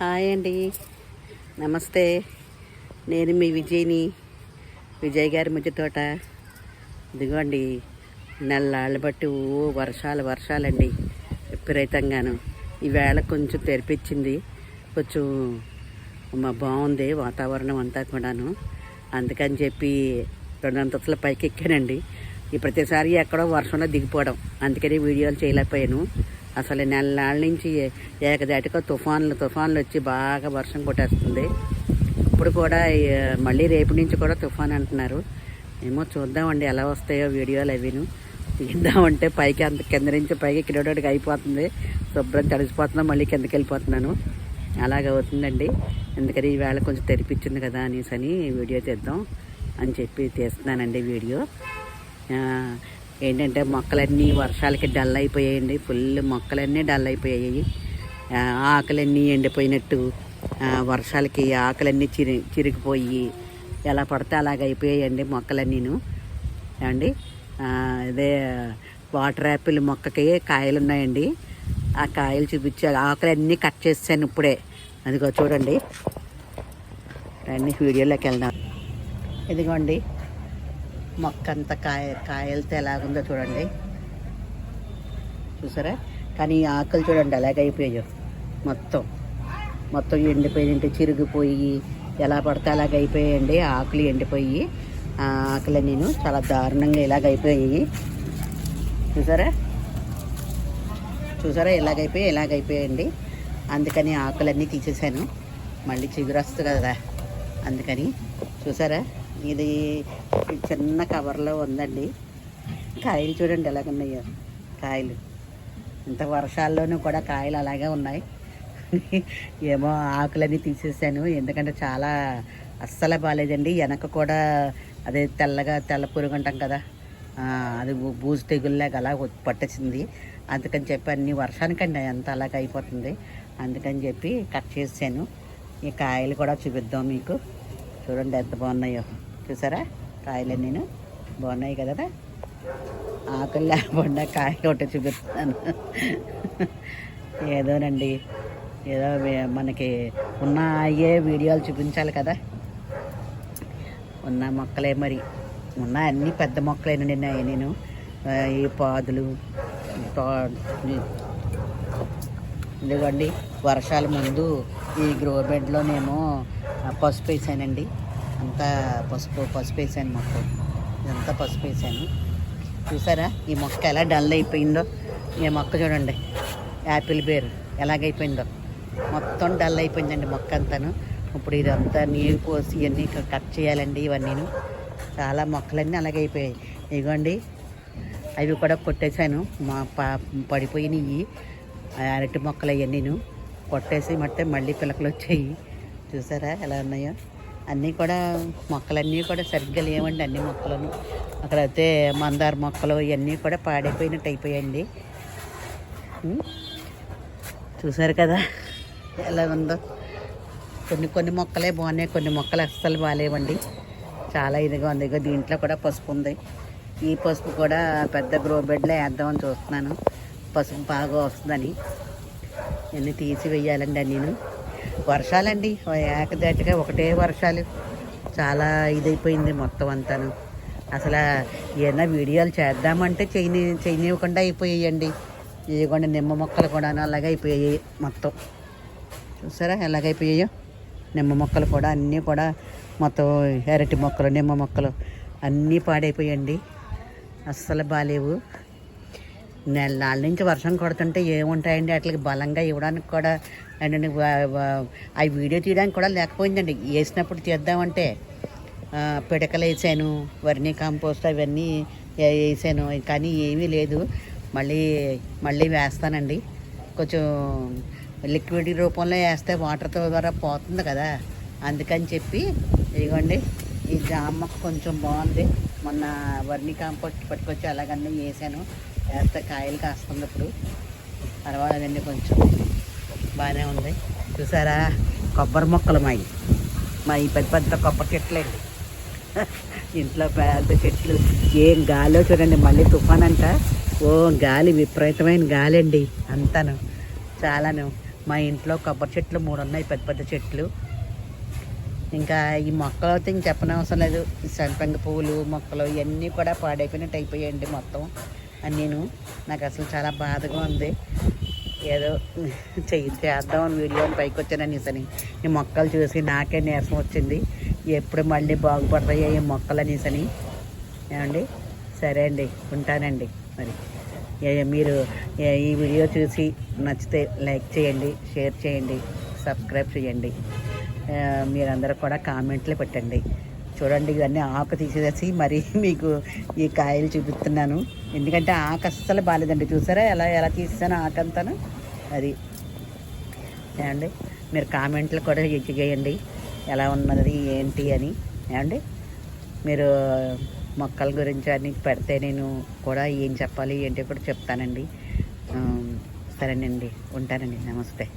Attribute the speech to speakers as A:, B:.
A: Hi అండి. నమస్తే. నేను మీ విజయ్ని. విజయ్ గారి ముద్ద తోట. ఇదిగోండి. నెల్లాళ్ళు బట్టి ఓ వర్షాలు వర్షాలండి. విపరీతంగాను. ఈవేళ కొంచెం తెరిపించింది. కొంచెం మా బాగుంది వాతావరణం అంతా కూడాను. అందుకని చెప్పి రెండు అంతస్తుల పైకి ఎక్కానండి ఈ ప్రతిసారి ఎక్కడో వర్షంలో దిగిపోవడం. అందుకని వీడియోలు చేయలేకపోయాను. అసలు నెలనాళ్ళ నుంచి ఏకదాటిగా తుఫాన్లు తుఫాన్లు వచ్చి బాగా వర్షం కొట్టేస్తుంది. ఇప్పుడు కూడా మళ్ళీ రేపు నుంచి కూడా తుఫాన్ అంటున్నారు. ఏమో చూద్దామండి ఎలా వస్తాయో వీడియోలు అవిను. తీద్దామంటే పైకి అంత కింద నుంచి పైకి కిలోడోడికి అయిపోతుంది. శుభ్రం తడిసిపోతున్నా మళ్ళీ కిందకి వెళ్ళిపోతున్నాను. అలాగ అవుతుందండి. ఎందుకని ఈవేళ కొంచెం తెరిపించింది కదా అనేసి అని వీడియో తీద్దాం అని చెప్పి తీస్తున్నానండి వీడియో. ఏంటంటే మొక్కలన్నీ వర్షాలకి డల్ అయిపోయాయండి. ఫుల్ మొక్కలన్నీ డల్ అయిపోయాయి. ఆకులన్నీ ఎండిపోయినట్టు వర్షాలకి ఆకులన్నీ చిరి చిరిగిపోయి ఎలా పడితే అలాగ అయిపోయాయండి మొక్కలన్నీను. ఏమండి? అదే వాటర్ యాపిల్ మొక్కకి కాయలు ఉన్నాయండి ఆ కాయలు చూపించి ఆకులన్నీ కట్ చేసాను ఇప్పుడే. అదిగో చూడండి. అన్నీ వీడియోలోకి వెళ్దాం. ఇదిగోండి. మొక్క అంతా కాయ కాయలతో ఎలాగుందో చూడండి. చూసారా? కానీ ఈ ఆకులు చూడండి ఎలాగైపోయాయో మొత్తం. మొత్తం ఎండిపోయి చిరిగిపోయి ఎలా పడితే అలాగ అయిపోయాయండి. ఆకులు ఎండిపోయి ఆ ఆకులు నేను చాలా దారుణంగా ఇలాగ అయిపోయాయి. చూసారా? చూసారా? ఇలాగైపోయి ఇలాగైపోయాయండి అందుకని ఆకులన్నీ తీసేసాను. మళ్ళీ చిగురు వస్తుంది కదా. అందుకని. చూసారా? ఇది చిన్న కవర్లో ఉందండి. కాయలు చూడండి ఎలాగున్నాయో. కాయలు. ఇంత వర్షాల్లోనూ కూడా కాయలు అలాగే ఉన్నాయి. ఏమో ఆకులన్నీ తీసేసాను. ఎందుకంటే చాలా అస్సలు బాగాలేదండి వెనక కూడా అదే తెల్లగా తెల్ల పురుగు అంటాం కదా అది బూజు తెగుల్లాగా అలా పట్టేసింది. అందుకని చెప్పి అన్ని వర్షానికండి అంత అలాగ అయిపోతుంది. అందుకని చెప్పి కట్ చేసాను ఈ కాయలు కూడా చూపిద్దాం మీకు. చూడండి ఎంత బాగున్నాయో. చూసారా? కాయలు నేను. బాగున్నాయి కదా ఆకులు లేకుండా కాయ ఒకటి చూపిస్తున్నాను. ఏదోనండి. ఏదో మనకి ఉన్న అయ్యే వీడియోలు చూపించాలి కదా. ఉన్న మొక్కలే మరి. ఉన్న అన్ని పెద్ద మొక్కలేనండి నా- నేను. ఈ పాదులు తో- ఇదిగోండి వర్షాల ముందు ఈ గ్రో బెడ్లోనేమో పసుపు వేసానండి. అంతా పసుపు పసుపు వేసాను మొక్క ఇదంతా పసుపు వేసాను. చూసారా? ఈ మొక్క ఎలా డల్ అయిపోయిందో? ఈ మొక్క చూడండి. యాపిల్ బేర్ ఎలాగైపోయిందో? మొత్తం డల్ అయిపోయిందండి మొక్క అంతాను. ఇప్పుడు ఇదంతా నీరు పోసి ఇవన్నీ కట్ చేయాలండి ఇవన్నీను. చాలా మొక్కలన్నీ అలాగే అయిపోయాయి. ఇదిగోండి. అవి కూడా కొట్టేశాను. మా పా పడిపోయినాయి. ఆ అరటి మొక్కలు అవన్నీ కొట్టేసి మట్టే మళ్ళీ పిలకలు వచ్చాయి. చూసారా ఎలా ఉన్నాయో? అన్నీ కూడా మొక్కలన్నీ కూడా సరిగ్గా లేవండి అన్ని మొక్కలను. అక్కడైతే మందార మొక్కలు ఇవన్నీ కూడా పాడైపోయినట్టు అయిపోయాయండి. చూసారు కదా ఎలా ఉందో. కొన్ని కొన్ని మొక్కలే బాగున్నాయి కొన్ని మొక్కలు అస్సలు బాగాలేవండి. చాలా ఇదిగా ఉంది. ఇక దీంట్లో కూడా పసుపు ఉంది. ఈ పసుపు కూడా పెద్ద గ్రో బెడ్లో వేద్దామని చూస్తున్నాను. పసుపు బాగా వస్తుందని. ఇవన్నీ తీసి వెయ్యాలండి నేను వర్షాలండి. ఏకదాటిగా ఒకటే వర్షాలు. చాలా ఇదైపోయింది మొత్తం అంతాను. అసలు ఏదైనా వీడియోలు చేద్దామంటే చేయని చేయనివ్వకుండా అయిపోయాయండి. ఇవ్వకుండా నిమ్మ మొక్కలు కూడా అలాగే అయిపోయాయి మొత్తం. చూసారా ఎలాగైపోయాయో నిమ్మ మొక్కలు కూడా అన్నీ కూడా మొత్తం ఎరటి మొక్కలు నిమ్మ మొక్కలు అన్నీ పాడైపోయండి అస్సలు బాగాలేవు నెల నుంచి వర్షం కొడుతుంటే ఏముంటాయండి? వాటికి బలంగా ఇవ్వడానికి కూడా అండ్ ఆ వీడియో తీయడానికి కూడా లేకపోయిందండి. వేసినప్పుడు తీద్దామంటే పిడకలు వేసాను వర్ణీ కాంపోస్ట్ అవన్నీ వేసాను. కానీ ఏమీ లేదు. మళ్ళీ మళ్ళీ వేస్తానండి. కొంచెం లిక్విడ్ రూపంలో వేస్తే వాటర్తో ద్వారా పోతుంది కదా. అందుకని చెప్పి ఇదిగోండి ఈ జామ కొంచెం బాగుంది. మొన్న వర్ణీ కాంపోస్ట్ పట్టుకొచ్చి అలాగన్నీ వేసాను. ఎంత కాయలు కాస్తుంది ఇప్పుడు పర్వాలేదండి కొంచెం బాగానే ఉంది. చూసారా? కొబ్బరి మొక్కలు మాయి. మా ఈ పెద్ద పెద్ద కొబ్బరి చెట్లండి. ఇంట్లో పెద్ద చెట్లు. ఏం గాలో చూడండి మళ్ళీ తుఫాన్ అంట ఓ గాలి విపరీతమైన గాలి అండి అంతాను చాలాను. మా ఇంట్లో కొబ్బరి చెట్లు మూడు ఉన్నాయి పెద్ద పెద్ద చెట్లు. ఇంకా ఈ మొక్కలు అయితే ఇంక చెప్పనవసరం లేదు. సంపంగి పువ్వులు మొక్కలు ఇవన్నీ కూడా పాడైపోయినట్టు అయిపోయాయండి మొత్తం. అని నేను నాకు అసలు చాలా బాధగా ఉంది. ఏదో చెయ్యి చేద్దామని వీడియోని పైకి వచ్చానని సని ఈ మొక్కలు చూసి నాకే నీరసం వచ్చింది. ఎప్పుడు మళ్ళీ బాగుపడతాయో ఈ మొక్కలు అనేసని. ఏమండి? సరే అండి ఉంటానండి మరి. ఏ- మీరు ఏ- ఈ వీడియో చూసి నచ్చితే లైక్ చేయండి షేర్ చేయండి సబ్స్క్రైబ్ చేయండి. మీరందరూ కూడా కామెంట్లు పెట్టండి. చూడండి ఇవన్నీ ఆకు తీసేసి మరి మీకు ఈ కాయలు చూపిస్తున్నాను. ఎందుకంటే ఆకు అస్సలు బాగాలేదండి చూసారా ఎలా ఎలా తీసాను ఆకంతాను? అంతాను అది. ఏమండి? మీరు కామెంట్లు కూడా చేయండి ఎలా ఉన్నది ఏంటి అని. ఏమండి? మీరు మొక్కల గురించి అన్ని పెడితే నేను కూడా ఏం చెప్పాలి ఏంటి కూడా చెప్తానండి. సరేనండి. ఉంటానండి. నమస్తే.